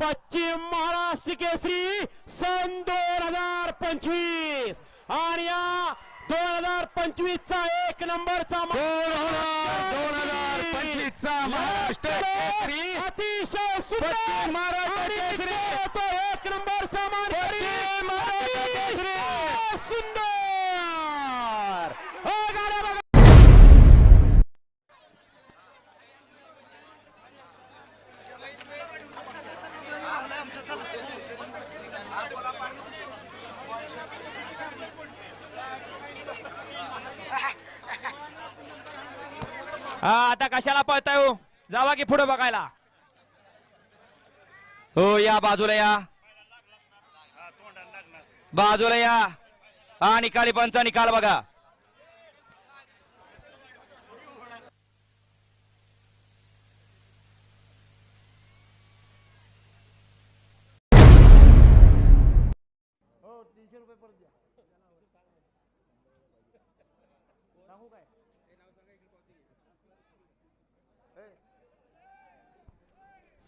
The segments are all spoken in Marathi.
पश्चिम महाराष्ट्र केसरी सन दोन हजार पंचवीस. आणि या दोन हजार पंचवीस चा एक नंबरचा दोन हजार पंचवीस चा महाराष्ट्र केसरी. अतिशय सुंदर महाराष्ट्र केसरी. हा आता कशाला पळताय हो? जावा की पुढे बघायला. हो या बाजूला या. बाजूला या. हा निकाली पंचा निकाल बघा.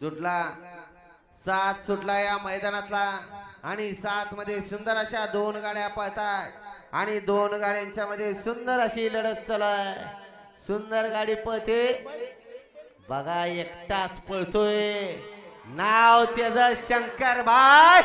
सुटला. सात सुटला या मैदानातला. आणि सात मध्ये सुंदर अशा दोन गाड्या पळतात आणि दोन गाड्यांच्या मध्ये सुंदर अशी लढत चालाय. सुंदर गाडी पळते. बघा एकटाच पळतोय. नाव त्याचं शंकर भाई